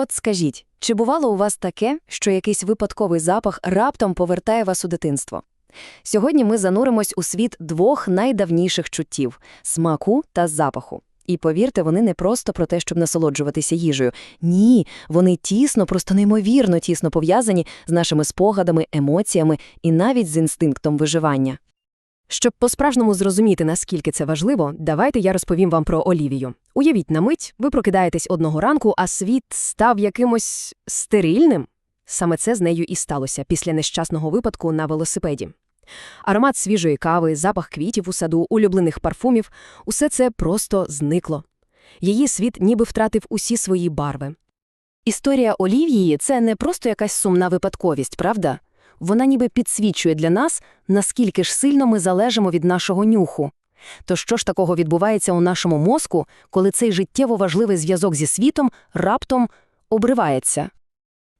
От скажіть, чи бувало у вас таке, що якийсь випадковий запах раптом повертає вас у дитинство? Сьогодні ми зануримось у світ двох найдавніших чуттів – смаку та запаху. І повірте, вони не просто про те, щоб насолоджуватися їжею. Ні, вони тісно, просто неймовірно тісно пов'язані з нашими спогадами, емоціями і навіть з інстинктом виживання. Щоб по-справжньому зрозуміти, наскільки це важливо, давайте я розповім вам про Олівію. Уявіть на мить, ви прокидаєтесь одного ранку, а світ став якимось стерильним. Саме це з нею і сталося після нещасного випадку на велосипеді. Аромат свіжої кави, запах квітів у саду, улюблених парфумів – усе це просто зникло. Її світ ніби втратив усі свої барви. Історія Олівії – це не просто якась сумна випадковість, правда? Вона ніби підсвічує для нас, наскільки ж сильно ми залежимо від нашого нюху. То що ж такого відбувається у нашому мозку, коли цей життєво важливий зв'язок зі світом раптом обривається?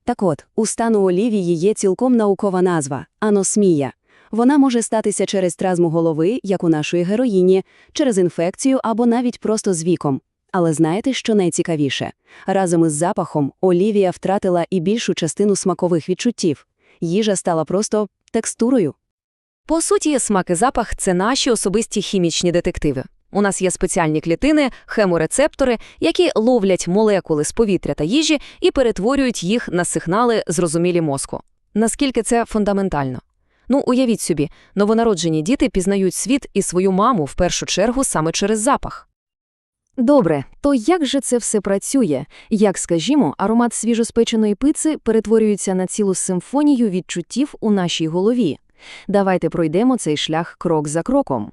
Так от, у стану Олівії є цілком наукова назва – аносмія. Вона може статися через травму голови, як у нашої героїні, через інфекцію або навіть просто з віком. Але знаєте, що найцікавіше? Разом із запахом Олівія втратила і більшу частину смакових відчуттів. Їжа стала просто текстурою. По суті, смак і запах – це наші особисті хімічні детективи. У нас є спеціальні клітини, хеморецептори, які ловлять молекули з повітря та їжі і перетворюють їх на сигнали, зрозумілі мозку. Наскільки це фундаментально? Ну, уявіть собі, новонароджені діти пізнають світ і свою маму в першу чергу саме через запах. Добре, то як же це все працює? Як, скажімо, аромат свіжоспеченої пици перетворюється на цілу симфонію відчуттів у нашій голові? Давайте пройдемо цей шлях крок за кроком.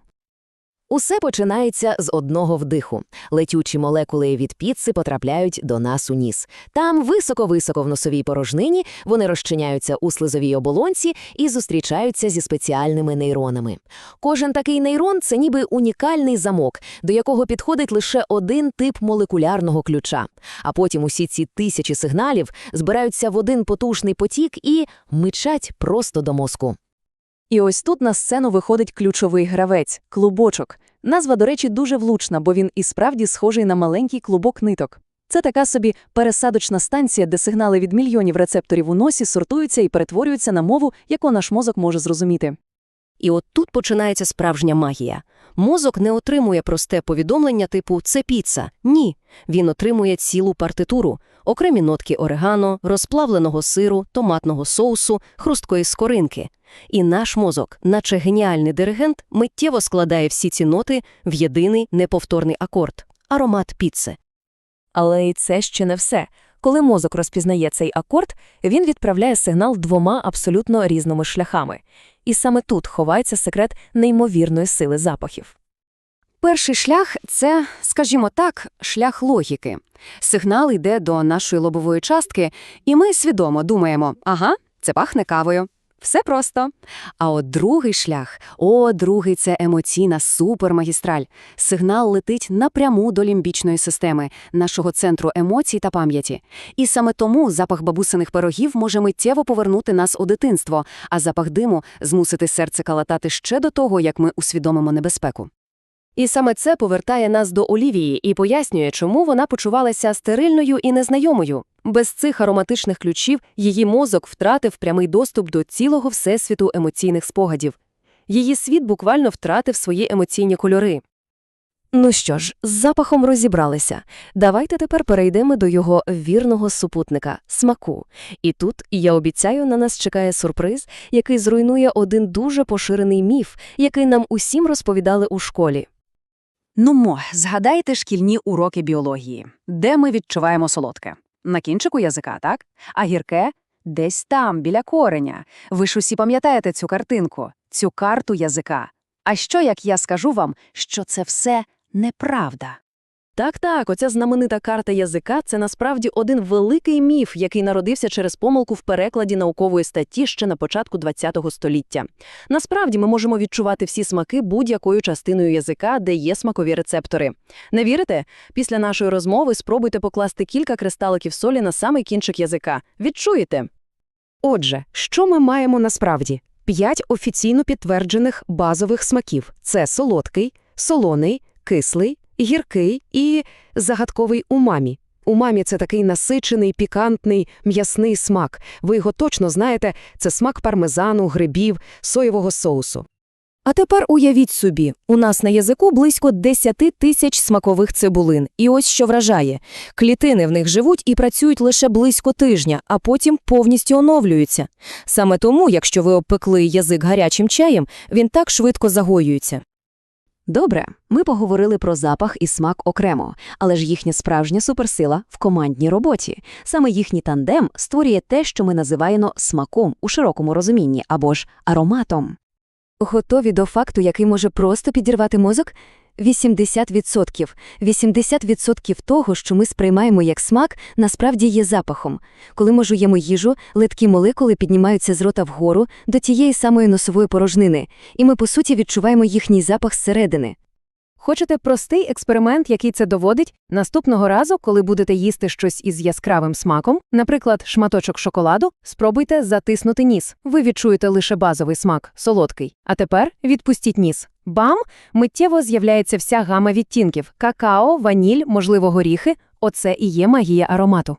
Усе починається з одного вдиху. Летючі молекули від піци потрапляють до нас у ніс. Там високо-високо в носовій порожнині вони розчиняються у слизовій оболонці і зустрічаються зі спеціальними нейронами. Кожен такий нейрон це ніби унікальний замок, до якого підходить лише один тип молекулярного ключа. А потім усі ці тисячі сигналів збираються в один потужний потік і мичать просто до мозку. І ось тут на сцену виходить ключовий гравець – клубочок. Назва, до речі, дуже влучна, бо він і справді схожий на маленький клубок ниток. Це така собі пересадочна станція, де сигнали від мільйонів рецепторів у носі сортуються і перетворюються на мову, яку наш мозок може зрозуміти. І от тут починається справжня магія. Мозок не отримує просте повідомлення типу «це піца». Ні. Він отримує цілу партитуру, окремі нотки орегано, розплавленого сиру, томатного соусу, хрусткої скоринки. І наш мозок, наче геніальний диригент, миттєво складає всі ці ноти в єдиний неповторний акорд – аромат піци. Але і це ще не все. Коли мозок розпізнає цей акорд, він відправляє сигнал двома абсолютно різними шляхами. І саме тут ховається секрет неймовірної сили запахів. Перший шлях – це, скажімо так, шлях логіки. Сигнал йде до нашої лобової частки, і ми свідомо думаємо «ага, це пахне кавою». Все просто. А от другий шлях, о, другий – це емоційна супермагістраль. Сигнал летить напряму до лімбічної системи, нашого центру емоцій та пам'яті. І саме тому запах бабусиних пирогів може миттєво повернути нас у дитинство, а запах диму змусити серце калатати ще до того, як ми усвідомимо небезпеку. І саме це повертає нас до Олівії і пояснює, чому вона почувалася стерильною і незнайомою. Без цих ароматичних ключів її мозок втратив прямий доступ до цілого всесвіту емоційних спогадів. Її світ буквально втратив свої емоційні кольори. Ну що ж, з запахом розібралися. Давайте тепер перейдемо до його вірного супутника смаку. І тут, я обіцяю, на нас чекає сюрприз, який зруйнує один дуже поширений міф, який нам усім розповідали у школі. Нумо, згадайте шкільні уроки біології. Де ми відчуваємо солодке? На кінчику язика, так? А гірке? Десь там, біля кореня. Ви ж усі пам'ятаєте цю картинку, цю карту язика. А що, як я скажу вам, що це все неправда? Так-так, оця знаменита карта язика – це насправді один великий міф, який народився через помилку в перекладі наукової статті ще на початку ХХ століття. Насправді ми можемо відчувати всі смаки будь-якою частиною язика, де є смакові рецептори. Не вірите? Після нашої розмови спробуйте покласти кілька кристаликів солі на самий кінчик язика. Відчуєте? Отже, що ми маємо насправді? П'ять офіційно підтверджених базових смаків – це солодкий, солоний, кислий, гіркий і загадковий умамі. Умамі – це такий насичений, пікантний, м'ясний смак. Ви його точно знаєте, це смак пармезану, грибів, соєвого соусу. А тепер уявіть собі, у нас на язику близько 10 тисяч смакових цибулин. І ось що вражає. Клітини в них живуть і працюють лише близько тижня, а потім повністю оновлюються. Саме тому, якщо ви обпекли язик гарячим чаєм, він так швидко загоюється. Добре, ми поговорили про запах і смак окремо, але ж їхня справжня суперсила в командній роботі. Саме їхній тандем створює те, що ми називаємо смаком у широкому розумінні або ж ароматом. Готові до факту, який може просто підірвати мозок? 80%. 80% того, що ми сприймаємо як смак, насправді є запахом. Коли ми жуємо їжу, литкі молекули піднімаються з рота вгору до тієї самої носової порожнини, і ми, по суті, відчуваємо їхній запах зсередини. Хочете простий експеримент, який це доводить? Наступного разу, коли будете їсти щось із яскравим смаком, наприклад, шматочок шоколаду, спробуйте затиснути ніс. Ви відчуєте лише базовий смак, солодкий. А тепер відпустіть ніс. Бам! Миттєво з'являється вся гама відтінків – какао, ваніль, можливо, горіхи. Оце і є магія аромату.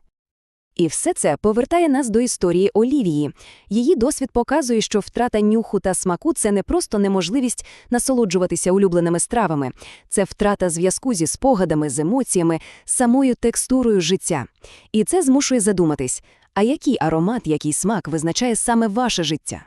І все це повертає нас до історії Олівії. Її досвід показує, що втрата нюху та смаку – це не просто неможливість насолоджуватися улюбленими стравами. Це втрата зв'язку зі спогадами, з емоціями, самою текстурою життя. І це змушує задуматись, а який аромат, який смак визначає саме ваше життя?